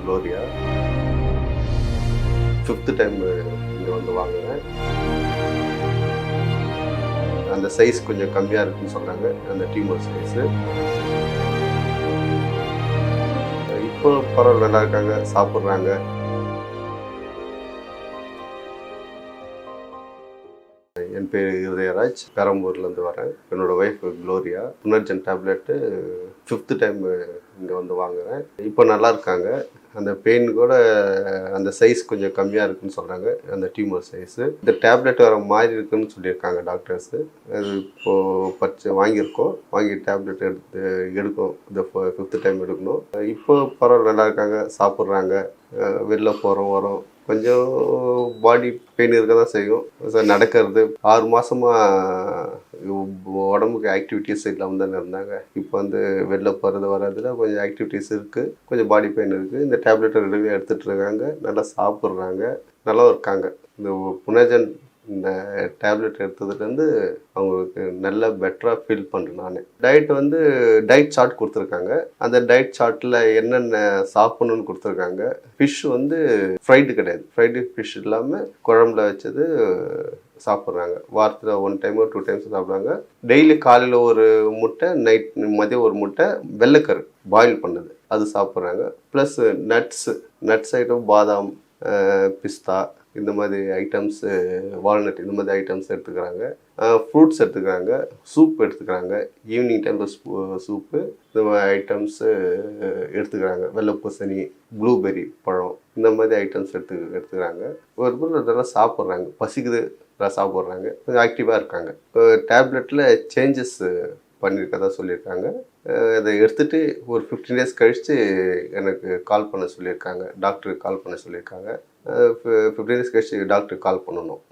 Gloria fifth time இங்கே வந்து வாங்குறேன். அந்த சைஸ் கொஞ்சம் கம்மியாக இருக்குன்னு சொன்னாங்க அந்த டியூமர் சைஸு இப்போ பரவாயில்ல நல்லா இருக்காங்க. சாப்பிட்றாங்க. என் பேர் இருதயராஜ் பெரம்பூர்லேருந்து வரேன். என்னோட ஒய்ஃப் க்ளோரியா புனர்ஜன் டேப்லெட்டு ஃபிஃப்த்து டைம் இங்கே வந்து வாங்குறேன். இப்போ நல்லா இருக்காங்க. அந்த பெயின் கூட அந்த சைஸ் கொஞ்சம் கம்மியாக இருக்குன்னு சொல்கிறாங்க அந்த டியூமர் சைஸு இந்த டேப்லெட் வர மாதிரி இருக்குன்னு சொல்லியிருக்காங்க டாக்டர்ஸு அது இப்போது பச்சை வாங்கியிருக்கோம். வாங்கி டேப்லெட் எடுத்து எடுக்கும் இந்த ஃபிஃப்த்து டைம் எடுக்கணும். இப்போ பரவாயில்ல நல்லா இருக்காங்க. சாப்பிட்றாங்க. வெளில போகிறோம் வரோம். கொஞ்சம் பாடி பெயின் இருக்க தான் செய்யும் நடக்கிறது. ஆறு மாதமாக உடம்புக்கு ஆக்டிவிட்டீஸ் இல்லாமல் தானே இருந்தாங்க. இப்போ வந்து வெளில போகிறது வர்றதுல கொஞ்சம் ஆக்டிவிட்டீஸ் இருக்குது கொஞ்சம் பாடி பெயின் இருக்குது இந்த டேப்லெட்டை ரெகுலராக எடுத்துகிட்டு இருக்காங்க. நல்லா சாப்பிட்றாங்க. நல்லா இருக்காங்க. இந்த புனேஜன் டேப்லெட் எடுத்ததுலேருந்து அவங்களுக்கு நல்ல பெட்டராக ஃபீல் பண்ணுறேன் நான். டயட் வந்து டயட் சார்ட் கொடுத்துருக்காங்க. அந்த டயட் சார்ட்டில் என்னென்ன சாப்பிடணும்னு கொடுத்துருக்காங்க. ஃபிஷ் வந்து ஃப்ரைடு கிடையாது. ஃப்ரைடு ஃபிஷ் இல்லாமல் குழம்புல வச்சது சாப்பிட்றாங்க. வாரத்தில் ஒன் டைமோ டூ டைம்ஸ் சாப்பிட்றாங்க. டெய்லி காலையில் ஒரு முட்டை நைட் மதியம் ஒரு முட்டை வெள்ளைக்கரு பாயில் பண்ணது. அது சாப்பிட்றாங்க. ப்ளஸ் நட்ஸு நட்ஸ் ஐட்டம் பாதாம் பிஸ்தா இந்த மாதிரி ஐட்டம்ஸு வால்நட் இந்த மாதிரி ஐட்டம்ஸ் எடுத்துக்கிறாங்க. ஃப்ரூட்ஸ் எடுத்துக்கிறாங்க. சூப் எடுத்துக்கிறாங்க. ஈவினிங் டைமில் சூப்பு இந்த மாதிரி ஐட்டம்ஸு எடுத்துக்கிறாங்க. வெள்ளை பூசணி ப்ளூபெர்ரி பழம் இந்த மாதிரி ஐட்டம்ஸ் எடுத்து எடுத்துக்கிறாங்க. ஒரு பொருள் இதெல்லாம் சாப்பிட்றாங்க. பசிக்குது இதெல்லாம் சாப்பிட்றாங்க. கொஞ்சம் ஆக்டிவாக இருக்காங்க. டேப்லெட்டில் சேஞ்சஸ் பண்ணியிருக்கதா சொல்லியிருக்காங்க. அதை எடுத்துட்டு ஒரு ஃபிஃப்டீன் டேஸ் கழித்து எனக்கு கால் பண்ண சொல்லியிருக்காங்க. டாக்டருக்கு கால் பண்ண சொல்லியிருக்காங்க. ஃபிப்ரவரி டேஸ் கழிச்சு டாக்டருக்கு கால் பண்ணணும்.